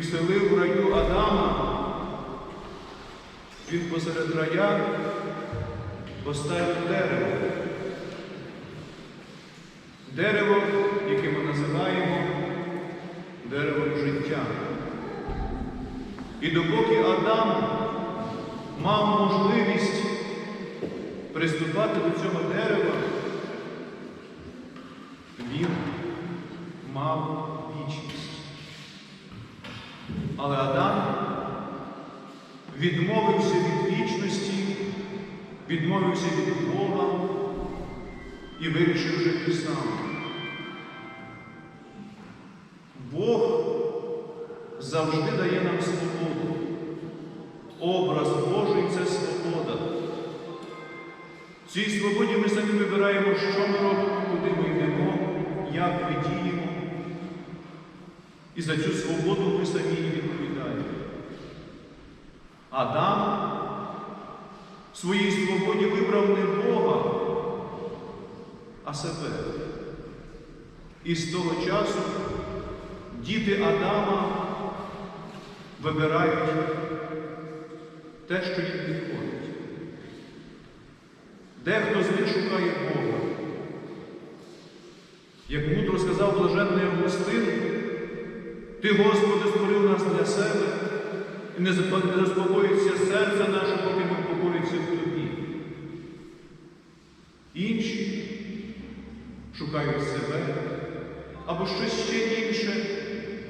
вселив в раю Адама, він посеред рая поставив дерево. Дерево, яке ми називаємо деревом життя. І допоки Адам мав можливість приступати до цього дерева, він мав. Але Адам відмовився від вічності, відмовився від Бога і вирішив жити сам. Бог завжди дає нам свободу. Образ Божий це свобода. В цій свободі ми самі вибираємо, що ми робимо, куди ми йдемо, як ми діємо. І за цю свободу ми самі відповідаємо. Адам в своїй свободі вибрав не Бога, а себе. І з того часу діти Адама вибирають те, що їм підходить. Дехто з них шукає Бога. Як мудро сказав блаженний Августин, Ти, Господи, створив нас для себе, і не заспокоїться серце наше, поки не покоїться в Тобі. Інші шукають себе або щось ще інше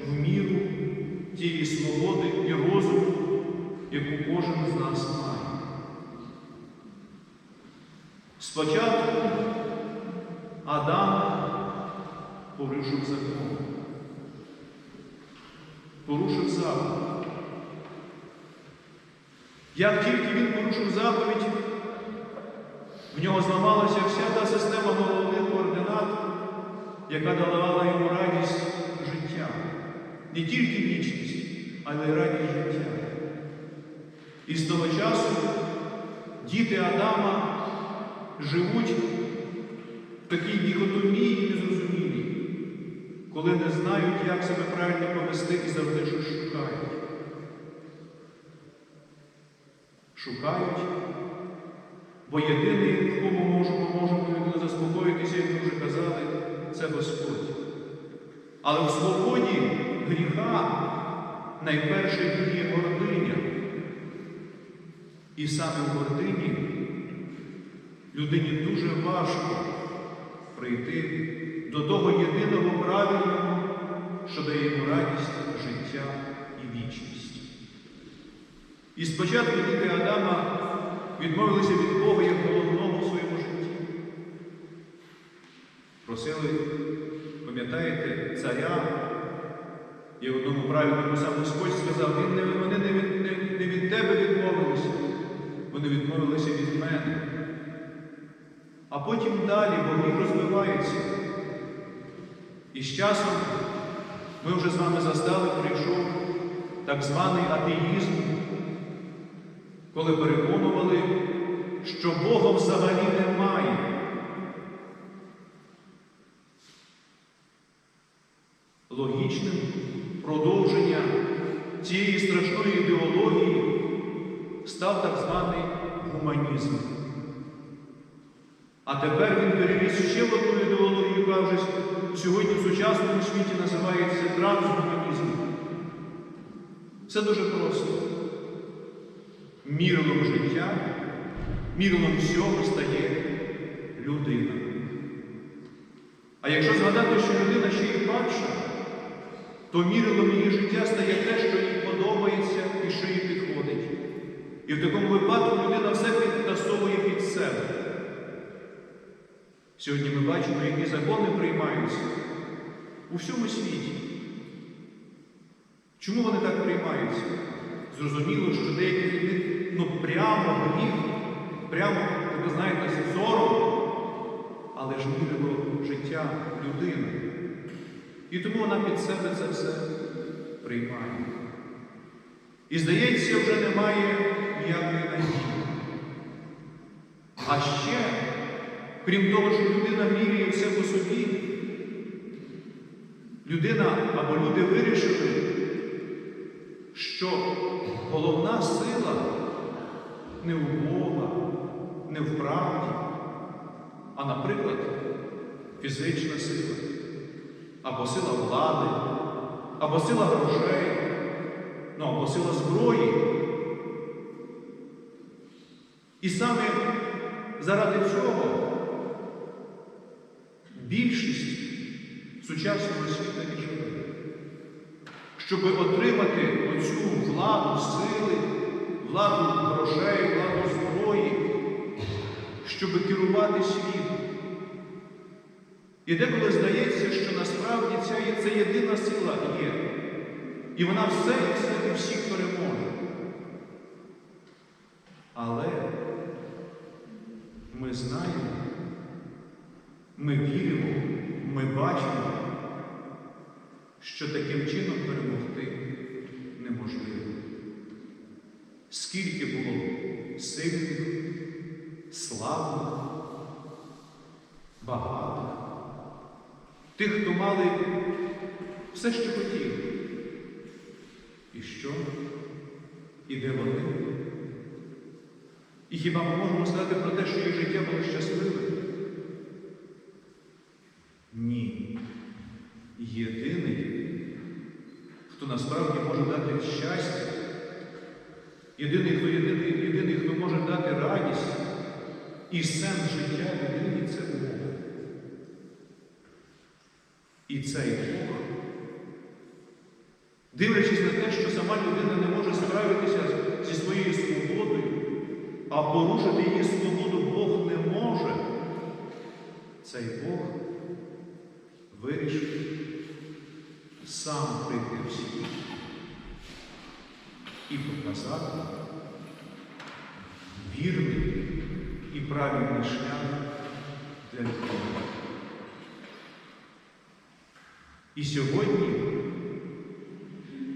в міру тієї свободи і розуму, яку кожен з нас має. Спочатку Адам порушив закон, порушив заповідь. Як тільки він порушив заповідь, в нього зламалася вся та система головних координат, яка давала йому радість життя. Не тільки вічність, але й радість життя. І з того часу діти Адама живуть в такій діхотомії незрозумілій, коли не знають, як себе правильно повести і завжди щось шукають. Шукають, бо єдиний, кому можемо, можемо людину заспокоїтися, як ми вже казали, це Господь. Але в свободі гріха найперше діє гординя. І саме в гордині людині дуже важко прийти до того єдиного правильного, що дає йому радість, життя і вічність. І спочатку діти Адама відмовилися від Бога як головного в своєму житті. Просили, пам'ятаєте, царя, і одному правильному сам Господь сказав, він не, вони не від, не, не від тебе відмовилися, вони відмовилися від мене. А потім далі Бог розвивається. І з часом ми вже з вами застали, прийшов так званий атеїзм, коли переконували, що Бога взагалі немає. Логічним продовження цієї страшної ідеології став так званий гуманізм. А тепер він перевіз ще в одну ідеологію, кажуть, сьогодні в сучасному світі називається трансгуманізм. Все дуже просто. Мірилом життя, мірилом всього стає людина. А якщо згадати, що людина ще й падша, то мірилом її життя стає те, що їй подобається і що їй підходить. І в такому випадку людина все підтасовує під себе. Сьогодні ми бачимо, які закони приймаються у всьому світі. Чому вони так приймаються? Зрозуміло, що деякі них ну, прямо гріх, прямо, ви знаєте, сором, але ж мірило життя людини. І тому вона під себе це все приймає. І здається, вже немає ніякої надії. А ще, крім того, що людина міряє все по собі, людина або люди вирішили, що головна сила не в Бога, не в правді, а, наприклад, фізична сила, або сила влади, або сила грошей, ну або сила зброї. І саме заради цього сучасного світу рішила, щоб отримати оцю владу сили, владу грошей, владу зброї, щоб керувати світом. І деколи здається, що насправді ця, це єдина сила є. І вона все і все і всіх переможе. Але ми знаємо, ми віримо, ми бачимо, що таким чином перемогти неможливо. Скільки було сильних, славних, багатих, тих, хто мали все, що хотіли. І що? І де вони? І хіба ми можемо сказати про те, що їх життя було щасливе? Ні. Єдиний, хто насправді може дати щастя, єдиний, хто єдиний, єдиний, хто може дати радість і сенс життя людині це Бог. І цей Бог, дивлячись на те, що сама людина не може справитися зі своєю свободою, а порушити її свободу Бог не може, цей Бог вирішив сам прийти в світ і показати вірний і правильний шлях для людини. І сьогодні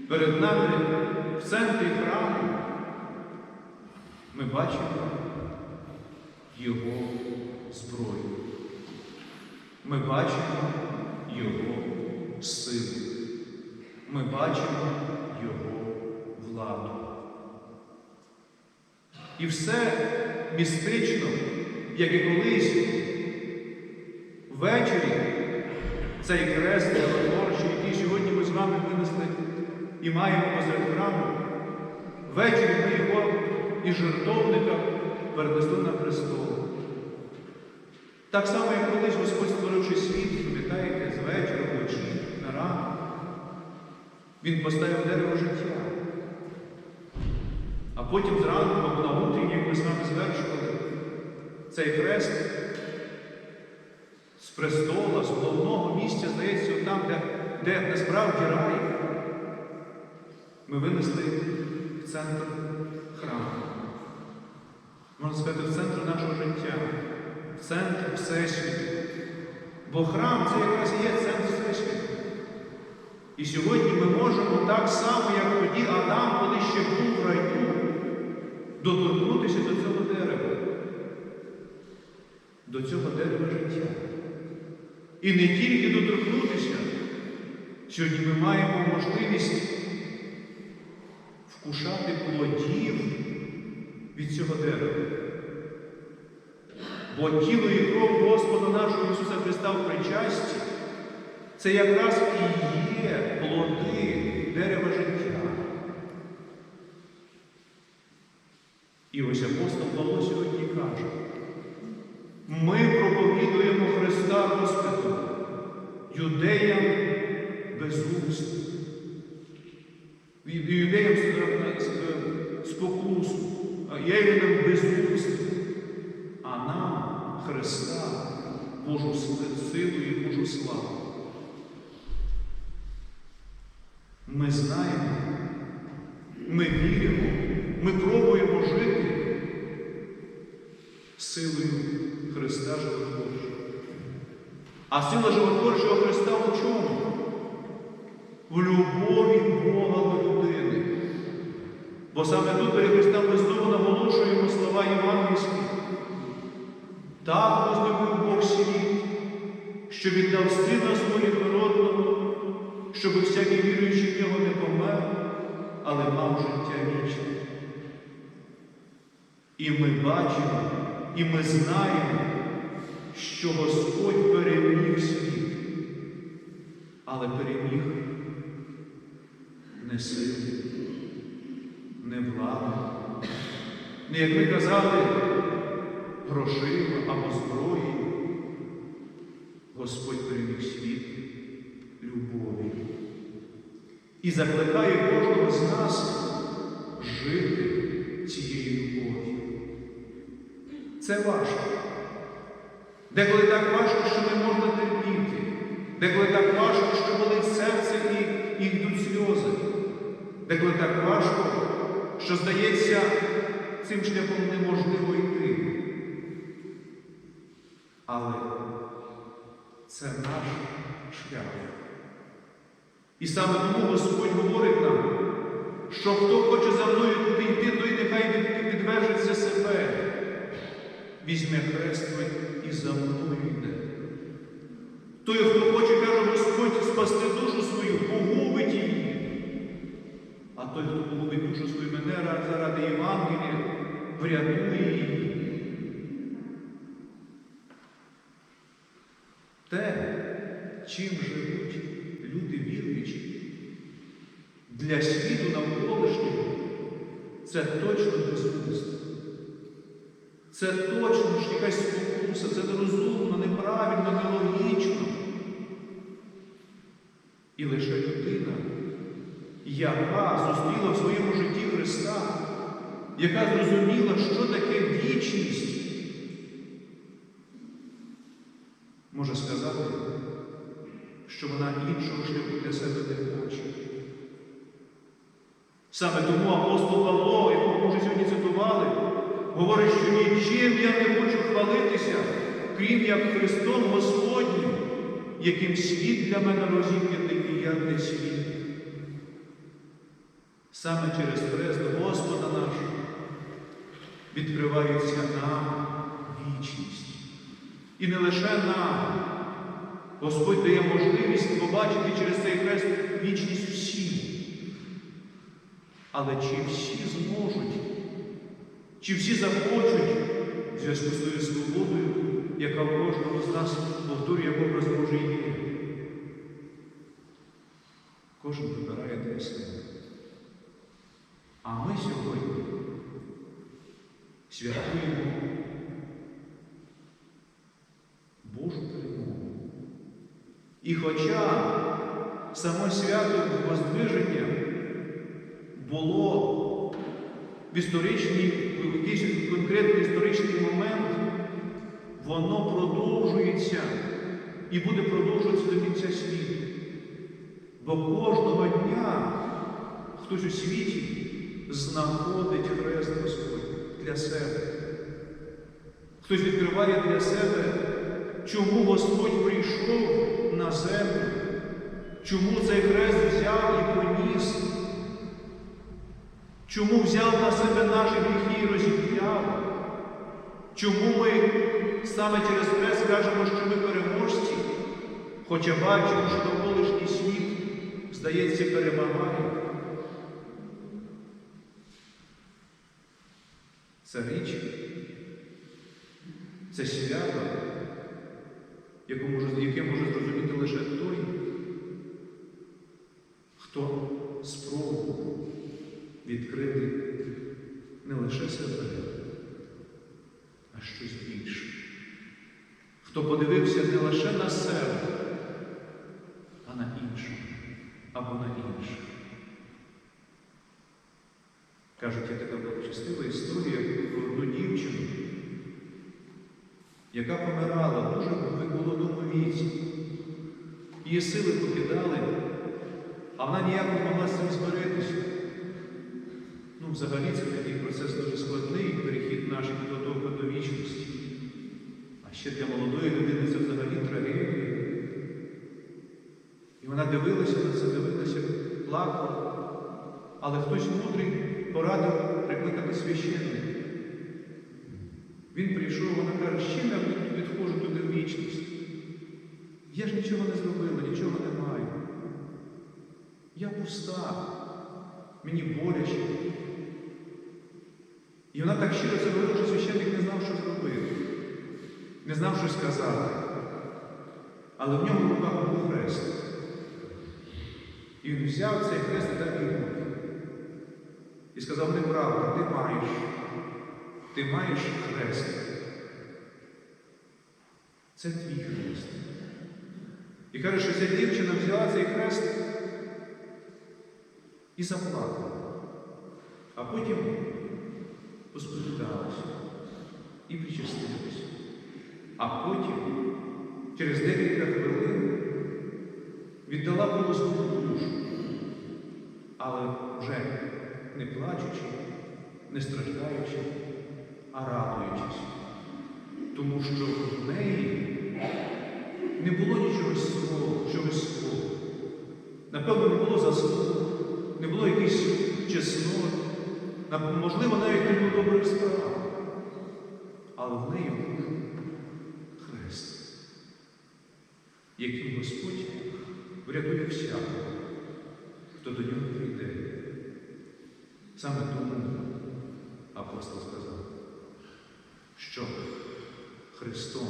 перед нами в центрі храму ми бачимо Його зброю. Ми бачимо Його силу. Ми бачимо Його владу. І все містично, як і колись ввечері цей хрест творчий, який сьогодні ми з вами винесли і маємо посеред храму, ввечері ми його із жертовника перенесли на престол. Так само, як колись Господь створивши світ, пам'ятаєте, з вечора, вночі, на ранок, Він поставив дерево життя. Потім зранку, або на утрі, як ми з вами звершували, цей хрест з престола, з головного місця, здається, там, де, де насправді рай, ми винесли в центр храму. Можна сказати, в центр нашого життя, в центр Всесвіту. Бо храм це якраз є центр Всесвіту. І сьогодні ми можемо так само, як тоді Адам, коли ще був в раю, доторкнутися до цього дерева, до цього дерева життя. І не тільки доторкнутися, сьогодні ми маємо можливість вкушати плодів від цього дерева. Бо тіло і кров Господа нашого Ісуса Христа в причасті це якраз і є плоди дерева життя. І ось апостол Павло сьогодні каже, ми проповідуємо Христа Господу, юдеям без уст, юдеям спокусу, єврейнам без уст, а нам Христа, Божу силу і Божу славу. Ми знаємо, ми віримо, ми пробуємо жити силою Христа Животворчого. А сила Животворчого Христа у чому? В любові Бога до людини. Бо саме тут перед Христом ми знову наголошуємо слова євангельські. Так возлюбив Бог світ, що віддав Сина свого єдинородного, щоб всякий віруючий в нього не помер, але мав життя вічне. І ми бачимо, і ми знаємо, що Господь переміг світ, але переміг не сили, не влади, не, як ми казали, грошима або зброєю. Господь переміг світ любові і закликає кожного з нас жити цією любов'ю. Це важко. Деколи так важко, що не можна терпіти. Деколи так важко, що болить серце і, і йдуть сльози. Деколи так важко, що здається, цим шляхом неможливо йти. Але це наш шлях. І саме тому Господь говорить нам, що хто хоче за мною йти, той нехай від- підвержеться себе, візьме хрест і за мною йде. Той, хто хоче, каже Господь, спасти душу свою, погубить її. А той, хто погубить душу свою мене заради Євангелія, врятує її. Те, чим живуть люди віруючі, для світу навколишнього, це точно безумство. Це точно ж якась спокуса, це нерозумно, неправильно, нелогічно. І лише людина, яка зустріла в своєму житті Христа, яка зрозуміла, що таке вічність, може сказати, що вона іншого шляху для себе не бачить. Саме тому апостол Павло, якого ми вже сьогодні цитували, говорить, що нічим я не хочу хвалитися, крім як Христом Господнім, яким світ для мене розіп'ятий і я для світу. Саме через хрест Господа нашого відкривається нам вічність. І не лише нам. Господь дає можливість побачити через цей хрест вічність всім. Але чи всі зможуть, чи всі захочуть в зв'язку з тою свободою, яка в кожному з нас повторює образ Божий є? Кожен вибирає для себе. А ми сьогодні святкуємо Божу перемогу. І хоча само свято Воздвиження було в історичній, в якийсь конкретний історичний момент, воно продовжується і буде продовжуватися до кінця світу. Бо кожного дня хтось у світі знаходить хрест Господь для себе. Хтось відкриває для себе, чому Господь прийшов на землю, чому цей хрест взяв і поніс, чому взяв на себе наші гріхи і розіп'яв, чому ми саме через хрест кажемо, що ми переможці, хоча бачимо, що довколишній світ, здається, перемагає. Це річ, це свято, яке може зрозуміти лише той, хто спробував відкрити не лише себе, а щось більше. Хто подивився не лише на себе, а на іншого або на інших. Кажуть, є така благочестива історія про одну дівчину, яка помирала дуже в молодому віці. Її сили покидали, а вона ніяк не могла з цим змиритися. Взагалі це такий процес дуже складний, перехід наш до того до вічності. А ще для молодої людини це взагалі трагедія. І вона дивилася на це, дивилася, плакала. Але хтось мудрий порадив прикликати священника. Він прийшов, вона каже, чим я від- відходжу туди в вічність? Я ж нічого не зробила, нічого не маю. Я пуста, мені боляче. І вона так щиро це говорила, що священник не знав, що зробити, не знав, що сказати. Але в нього в руках був хрест. І він взяв цей хрест і дав. І сказав, неправда, ти маєш. Ти маєш хрест. Це твій хрест. І каже, що ця дівчина взяла цей хрест і заплакала. А потім посповідалася і причастилася. А потім, через декілька хвилин, віддала Господу душу, але вже не плачучи, не страждаючи, а радуючись. Тому що в неї не було нічого свого, чогось свого. Напевно, не було заслуг, не було якихось чеснот, на- можливо, навіть не було добрих справ. Але в неї був хрест, яким Господь врятує всякого, хто до нього прийде. Саме тому апостол сказав, що Христом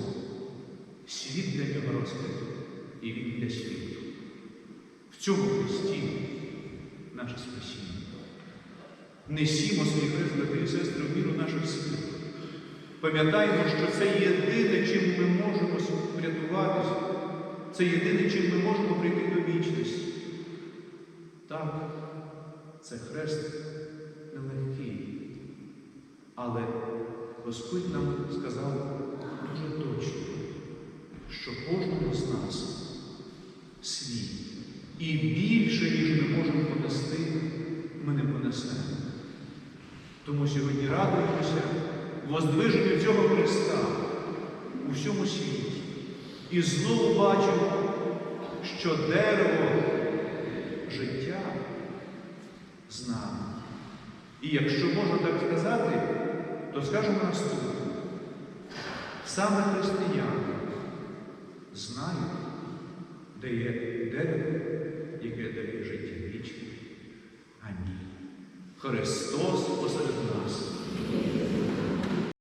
світ для нього розкритий, і Він для світу. В цьому Христі наше спасіння. Несімо свій хрест, брати і сестри, в міру наших сил. Пам'ятаємо, що це єдине, чим ми можемо врятуватися, це єдине, чим ми можемо прийти до вічності. Так, це хрест нелегкий. Але Господь нам сказав дуже точно, що кожному з нас свій. І більше, ніж ми можемо понести, ми не понесемо. Тому сьогодні радуємося воздвиженню цього Христа у всьому світі. І знову бачимо, що дерево життя з нами. І якщо можна так сказати, то скажемо наступне. Саме християни знають, де є дерево, яке дає життя вічне. Амінь. Христос посеред нас.